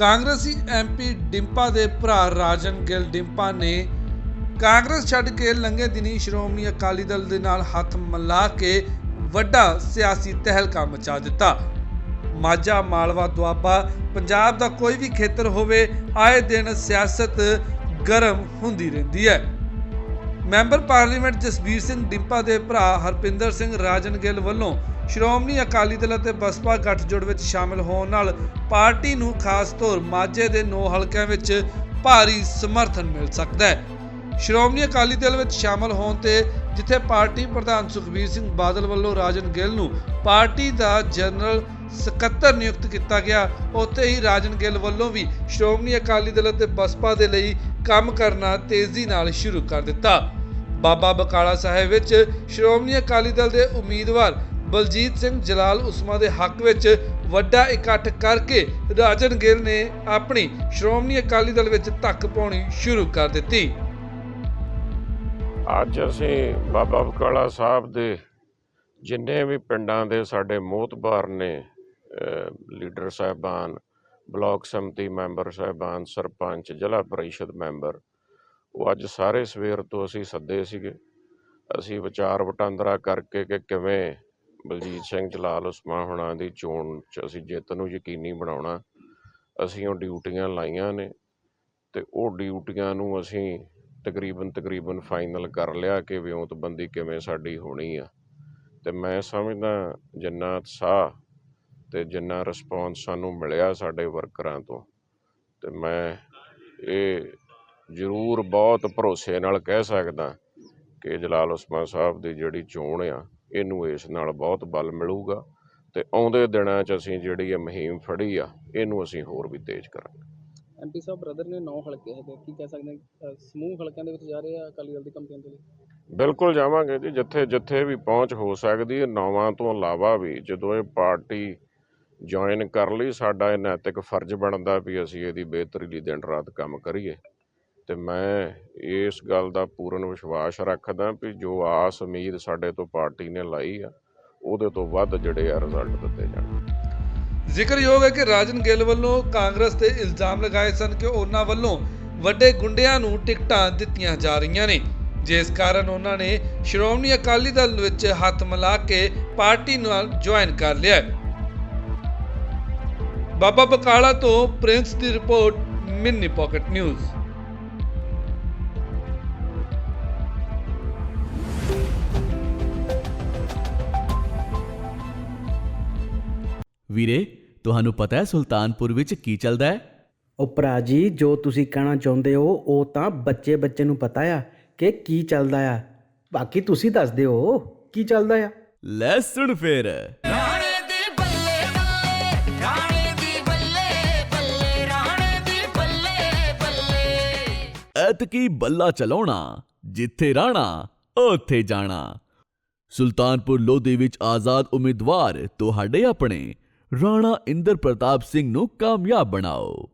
ਕਾਂਗਰਸੀ ਐਮਪੀ ਡਿੰਪਾ ਦੇ ਭਰਾ ਰਾਜਨ ਗਿੱਲ ਡਿੰਪਾ ਨੇ ਕਾਂਗਰਸ ਛੱਡ ਕੇ ਲੰਘੇ ਦਿਨੀ ਸ਼੍ਰੋਮਣੀ ਅਕਾਲੀ ਦਲ ਦੇ ਨਾਲ ਹੱਥ ਮਿਲਾ ਕੇ ਵੱਡਾ ਸਿਆਸੀ ਤਹਿਲਕਾ ਮਚਾ ਦਿੱਤਾ। ਮਾਝਾ, ਮਾਲਵਾ, ਦੁਆਬਾ, ਪੰਜਾਬ ਦਾ ਕੋਈ ਵੀ ਖੇਤਰ ਹੋਵੇ, ਆਏ ਦਿਨ ਸਿਆਸਤ ਗਰਮ ਹੁੰਦੀ ਰਹਿੰਦੀ ਹੈ। ਮੈਂਬਰ ਪਾਰਲੀਮੈਂਟ ਜਸਬੀਰ ਸਿੰਘ ਡਿੰਪਾ ਦੇ ਭਰਾ ਹਰਪਿੰਦਰ ਸਿੰਘ ਰਾਜਨ ਗਿੱਲ ਵੱਲੋਂ ਸ਼੍ਰੋਮਣੀ ਅਕਾਲੀ ਦਲ ਅਤੇ ਬਸਪਾ ਗੱਠਜੋੜ ਵਿੱਚ ਸ਼ਾਮਲ ਹੋਣ ਨਾਲ ਪਾਰਟੀ ਨੂੰ ਖਾਸ ਤੌਰ ਮਾਝੇ ਦੇ ਨੌ ਹਲਕਿਆਂ ਵਿੱਚ ਭਾਰੀ ਸਮਰਥਨ ਮਿਲ ਸਕਦਾ ਹੈ। ਸ਼੍ਰੋਮਣੀ ਅਕਾਲੀ ਦਲ ਵਿੱਚ ਸ਼ਾਮਲ ਹੋਣ ਤੇ ਜਿੱਥੇ ਪਾਰਟੀ ਪ੍ਰਧਾਨ ਸੁਖਬੀਰ ਸਿੰਘ ਬਾਦਲ ਵੱਲੋਂ ਰਾਜਨ ਗਿੱਲ ਨੂੰ ਪਾਰਟੀ ਦਾ ਜਨਰਲ ਸਕੱਤਰ ਨਿਯੁਕਤ ਕੀਤਾ ਗਿਆ, ਉੱਥੇ ਹੀ ਰਾਜਨ ਗਿੱਲ ਵੱਲੋਂ ਵੀ ਸ਼੍ਰੋਮਣੀ ਅਕਾਲੀ ਦਲ ਅਤੇ ਬਸਪਾ ਦੇ ਲਈ ਕੰਮ ਕਰਨਾ ਤੇਜ਼ੀ ਨਾਲ ਸ਼ੁਰੂ ਕਰ ਦਿੱਤਾ। ਬਾਬਾ ਬਕਾਲਾ ਸਾਹਿਬ ਵਿੱਚ ਸ਼੍ਰੋਮਣੀ ਅਕਾਲੀ ਦਲ ਦੇ ਉਮੀਦਵਾਰ ਬਲਜੀਤ ਸਿੰਘ ਜਲਾਲ ਉਸਮਾ ਦੇ ਹੱਕ ਵਿੱਚ ਵੱਡਾ ਇਕੱਠ ਕਰਕੇ ਰਾਜਨ ਗਿੱਲ ਨੇ ਆਪਣੀ ਸ਼੍ਰੋਮਣੀ ਅਕਾਲੀ ਦਲ ਵਿੱਚ ਧੱਕ ਪਾਉਣੀ ਸ਼ੁਰੂ ਕਰ ਦਿੱਤੀ। ਅੱਜ ਅਸੀਂ ਬਾਬਾ ਬਕਾਲਾ ਸਾਹਿਬ ਦੇ ਜਿੰਨੇ ਵੀ ਪਿੰਡਾਂ ਦੇ ਸਾਡੇ ਮੋਹਤਬਾਰ ਨੇ ਲੀਡਰ ਸਾਹਿਬਾਨ, ਬਲਾਕ ਸੰਮਤੀ ਮੈਂਬਰ ਸਾਹਿਬਾਨ, ਸਰਪੰਚ, ਜ਼ਿਲ੍ਹਾ ਪਰਿਸ਼ਦ ਮੈਂਬਰ, ਉਹ ਅੱਜ ਸਾਰੇ ਸਵੇਰ ਤੋਂ ਅਸੀਂ ਸੱਦੇ ਸੀਗੇ। ਅਸੀਂ ਵਿਚਾਰ ਵਟਾਂਦਰਾ ਕਰਕੇ ਕਿ ਕਿਵੇਂ ਬਲਜੀਤ ਸਿੰਘ ਜਲਾਲ ਉਸਮਾ ਹੁਣਾਂ ਦੀ ਚੋਣ 'ਚ ਅਸੀਂ ਜਿੱਤ ਨੂੰ ਯਕੀਨੀ ਬਣਾਉਣਾ, ਅਸੀਂ ਉਹ ਡਿਊਟੀਆਂ ਲਾਈਆਂ ਨੇ ਤੇ ਉਹ ਡਿਊਟੀਆਂ ਨੂੰ ਅਸੀਂ ਤਕਰੀਬਨ ਤਕਰੀਬਨ ਫਾਈਨਲ ਕਰ ਲਿਆ ਕਿ ਵਿਉਂਤਬੰਦੀ ਕਿਵੇਂ ਸਾਡੀ ਹੋਣੀ ਆ। ਤੇ ਮੈਂ ਸਮਝਦਾ ਜਿੰਨਾ ਉਤਸ਼ਾਹ ਤੇ ਜਿੰਨਾ ਰਿਸਪੌਂਸ ਸਾਨੂੰ ਮਿਲਿਆ ਸਾਡੇ ਵਰਕਰਾਂ ਤੋਂ, ਤੇ ਮੈਂ ਇਹ ਜ਼ਰੂਰ ਬਹੁਤ ਭਰੋਸੇ ਨਾਲ ਕਹਿ ਸਕਦਾ ਕਿ ਜਲਾਲ ਉਸਮਾਨ ਸਾਹਿਬ ਦੀ ਜਿਹੜੀ ਚੋਣ ਆ ਇਹਨੂੰ ਇਸ ਨਾਲ ਬਹੁਤ ਬਲ ਮਿਲੂਗਾ ਤੇ ਆਉਂਦੇ ਦਿਨਾਂ 'ਚ ਅਸੀਂ ਜਿਹੜੀ ਇਹ ਮੁਹਿੰਮ ਫੜੀ ਆ ਇਹਨੂੰ ਅਸੀਂ ਹੋਰ ਵੀ ਤੇਜ਼ ਕਰਾਂਗੇ। ਐਮਪੀ ਸਾਹਿਬ ਬ੍ਰਦਰ ਨੇ 9 ਹਲਕੇ ਹੈਗੇ ਕੀ ਕਹਿ ਸਕਦੇ ਹਾਂ ਸਮੂਹ ਹਲਕਿਆਂ ਦੇ ਵਿੱਚ ਜਾ ਰਹੇ ਆ ਅਕਾਲੀ ਦਲ ਦੀ ਕੰਪੇਨ ਦੇ ਲਈ ਬਿਲਕੁਲ ਜਾਵਾਂਗੇ ਜੀ ਜਿੱਥੇ ਜਿੱਥੇ ਵੀ ਪਹੁੰਚ ਹੋ ਸਕਦੀ ਹੈ ਨੌਵਾਂ ਤੋਂ ਇਲਾਵਾ ਵੀ ਜਦੋਂ ਇਹ ਪਾਰਟੀ ਜੁਆਇਨ ਕਰ ਲਈ ਸਾਡਾ ਇਹ ਨੈਤਿਕ ਫਰਜ਼ ਬਣਦਾ ਵੀ ਅਸੀਂ ਇਹਦੀ ਬਿਹਤਰੀ ਲਈ ਦਿਨ ਰਾਤ ਕੰਮ ਕਰੀਏ। ਤੇ ਮੈਂ ਇਸ ਗੱਲ ਦਾ ਪੂਰਨ ਵਿਸ਼ਵਾਸ ਰੱਖਦਾ ਵੀ ਜੋ ਆਸ ਉਮੀਦ ਸਾਡੇ ਤੋਂ ਪਾਰਟੀ ਨੇ ਲਾਈ ਆ, ਉਹਦੇ ਤੋਂ ਵੱਧ ਜਿਹੜੇ ਆ ਰਿਜ਼ਲਟ ਦਿੱਤੇ ਜਾਣ। ਜ਼ਿਕਰਯੋਗ ਹੈ ਕਿ ਰਾਜਨ ਗਿੱਲ ਵੱਲੋਂ ਕਾਂਗਰਸ ਤੇ ਇਲਜ਼ਾਮ ਲਗਾਏ ਸਨ ਕਿ ਉਹਨਾਂ ਵੱਲੋਂ ਵੱਡੇ ਗੁੰਡਿਆਂ ਨੂੰ ਟਿਕਟਾਂ ਦਿੱਤੀਆਂ ਜਾ ਰਹੀਆਂ ਨੇ। ਜਿਸ ਕਾਰਨ ਉਹਨਾਂ ਨੇ ਸ਼੍ਰੋਮਣੀ ਅਕਾਲੀ ਦਲ ਵਿੱਚ ਹੱਥ ਮਿਲਾ ਕੇ ਪਾਰਟੀ ਨਾਲ ਜੁਆਇਨ ਕਰ ਲਿਆ ਬਾਬਾ ਬਕਾਲਾ ਤੋਂ ਪ੍ਰਿੰਸ ਦੀ ਰਿਪੋਰਟ, ਮਿੰਨੀ ਪਾਕਟ ਨਿਊਜ਼। ਵੀਰੇ ਤੁਹਾਨੂੰ ਪਤਾ ਹੈ ਸੁਲਤਾਨਪੁਰ ਵਿੱਚ ਕੀ ਚੱਲਦਾ ਹੈ? ਉਹ ਭਰਾ ਜੀ ਜੋ ਤੁਸੀਂ ਕਹਿਣਾ ਚਾਹੁੰਦੇ ਹੋ ਉਹ ਤਾਂ ਬੱਚੇ ਬੱਚੇ ਨੂੰ ਪਤਾ ਆ ਕਿ ਕੀ ਚੱਲਦਾ ਆ। ਬਾਕੀ ਤੁਸੀਂ ਦੱਸ ਦਿਓ ਕੀ ਚੱਲਦਾ ਆ। ਲੈ ਸੁਣ ਫੇਰ। ਰਾਣੇ ਦੀ ਬੱਲੇ ਬੱਲੇ ਰਾਣੇ ਦੀ ਬੱਲੇ ਬੱਲੇ ਰਾਣੇ ਦੀ ਬੱਲੇ ਬੱਲੇ। ਐਤਕੀ ਬੱਲਾ ਚਲਾਉਣਾ ਜਿੱਥੇ ਰਾਣਾ ਉੱਥੇ ਜਾਣਾ। ਸੁਲਤਾਨਪੁਰ ਲੋਧੀ ਵਿੱਚ ਆਜ਼ਾਦ ਉਮੀਦਵਾਰ ਤੁਹਾਡੇ ਆਪਣੇ। ਰਾਣਾ ਇੰਦਰ ਪ੍ਰਤਾਪ ਸਿੰਘ ਨੂੰ ਕਾਮਯਾਬ ਬਣਾਓ